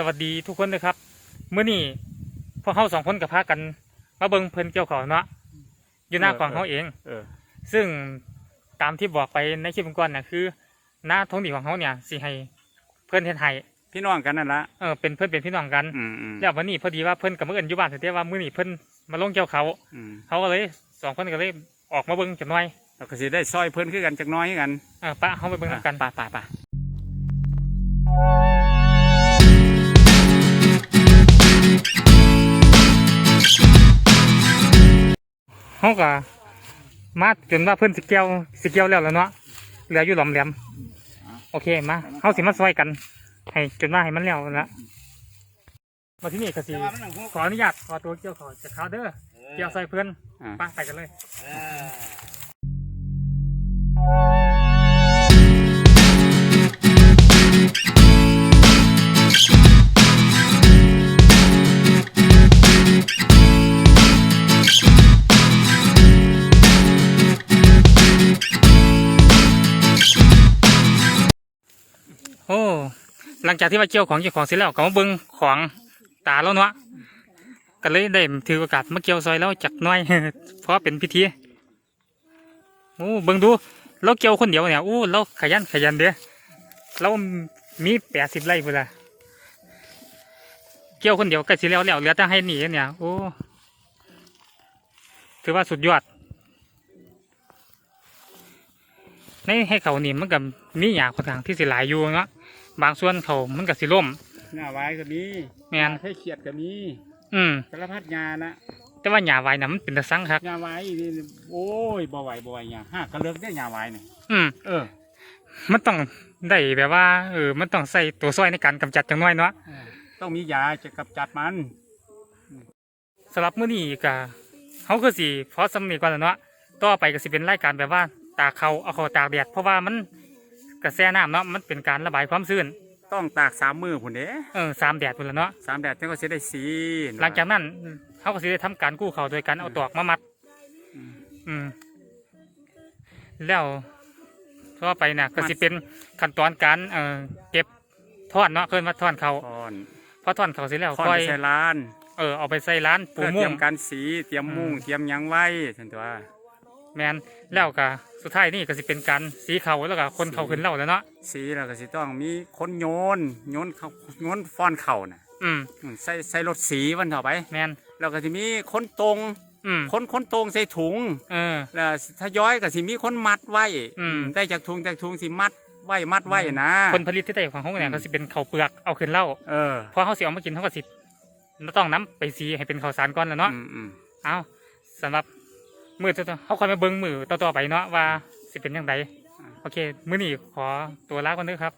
สวัสดีทุกคนเลยครับเมื่อนี้พวกเขาสองคนกับพากันมาเบิ่งเพิ่นเกี่ยวเขาวเนาะอยู่หน้าเออของเขาเอง เออ ซึ่งตามที่บอกไปในคลิปก่อนน่ะคือ หน้าท้องถิ่นของเขาเนี่ยสิให้เพื่อนเฮ็ดให้พี่น้องกันนั่นละเออเป็นเพื่อนเป็นพี่น้องกันอืมอืมแล้ววันนี้พอดีว่าเพื่อนกับเมื่อเอินอยู่บ้านแต่ว่ามื้อนี้เพื่อนมาลงเกี่ยวเขาวอืมเขาก็เลยสองคนก็เลยออกมาเบิ่งจักหน่อยเราก็สิได้ซอยเพิ่นคือกันจักหน้อยคือกันเออปะเขาไปเบิ่งนำกัน ไป่าป่าป่า เขาก็มาจนว่าเพื่อนสิเกี่ยวสิเกี่ยวแล้วแล้วเนาะเหลืออยู่หลอมแหลมโอเคมาเขาสิมาซอยกัน ให้จนว่าให้มันแล้วละมาที่นี่ก็สิขออนุญาตขอตัวเกี่ยวขอจากเขาเด้อเกี่ยวซอยเพื่อนอ่าไปไปกันเลย โอ้หลังจากที่ว่าเกี่ยวของเกี่ยวของเสร็จแล้วก็มาเบิ่งของตาแล้วเนาะก็เลยได้ถือโอกาสมาเกี่ยวซอยแล้วจักน้อยเพราะเป็นพิธีโอ้เบิ่งดูเราเกี่ยวคนเดียวเนี่ยโอ้เราขยันขยันเด้อเรามีแปดสิบไร่พุ่นละเกี่ยวคนเดียวก็สิแล้วแล้วเหลือแต่ให้หนีเนี่ยโอ้ถือว่าสุดยอดในให้เขาหนีมันกับมีหยาค่อนข้างที่สิหลายอยู่เนาะ บางส่วนเขามันกับสิล่มหน้าไว้ก็มีแม่นให้เขียดก็มีอืมสารพัดงานนะแต่ว่าหยาไว้น่ะมันเป็นตะสังครับงาไว้นี่โอ้ยบ่ไหวบ่ไหวหยาห้ากระเลิกได้หยาไว้เนี่ยอืมเออ มันต้องได้แบบว่าเออมันต้องใส่ตัวซอยในการกำจัดจังน้อยเนาะต้องมียาจะกำจัดมันสำหรับมื้อนี้ก็เขาก็สิพอสำนีก่อนแล้วเนาะต่อไปก็สิเป็นรายการแบบว่าตากเขาเอาเขาตากแดดเพราะว่ามัน กระแสน้ำเนาะมันเป็นการระบายความชื้นต้องตากสามมือผุนเด้เออสามแดดพุ่นละเนาะสามแดดจังก็สิได้สีหลังจากนั้นเขาก็สิได้ทำการกู้เขาโดยการเอาตอกมามัด อืมอืมแล้วต่อไปน่ะก็สิเป็นขั้นตอนการเอ่อเก็บทอดเนาะเพิ่นว่าทอดเขาคอนพอทอดเขาเสร็จแล้วคอนค่อไปยใส่ร้าน เออเอาไปใส่ร้านปูเพื่อเตมุ่รียง มการสีเตรียมมุ้งอืมเตรียมหยังไว้สันตัว แมนแล้วก็สุดท้ายนี่ก็สิเป็นการสีเขาแล้วก็คนเขาขึ้นเล่าแล้วเนาะสีเราก็สิต้องมีคนโยนโยนเขาโยนฟ้อนเข่าน่ะอืมอืมใส่ใส่รถสีวันต่อไป แมนแล้วก็สิมีคนตรงอืมคนคนตรงใส่ถุงเออแล้วถ้าย้อยก็สิมีคนมัดไว้อืมได้จากถุงจากถุงสิมัดไว้มัดไว้นะคนผลิตที่ได้ของเขาเนี่ยอืมก็สิเป็นเขาวเปลือกเอาขึ้นเล่าเออพอเขาสิเอามากินเขาก็สิต้องน้ำไปสีให้เป็นข้าวสารก่อนแล้วเนาะอืมอืมเอาสำหรับ มือต่อๆเขาคอยมาเบิ้งมือต่อๆไปเนาะว่าสิเป็นยังไงโอเค มื้อนี้ขอตัวลาก่อนเด้อครับ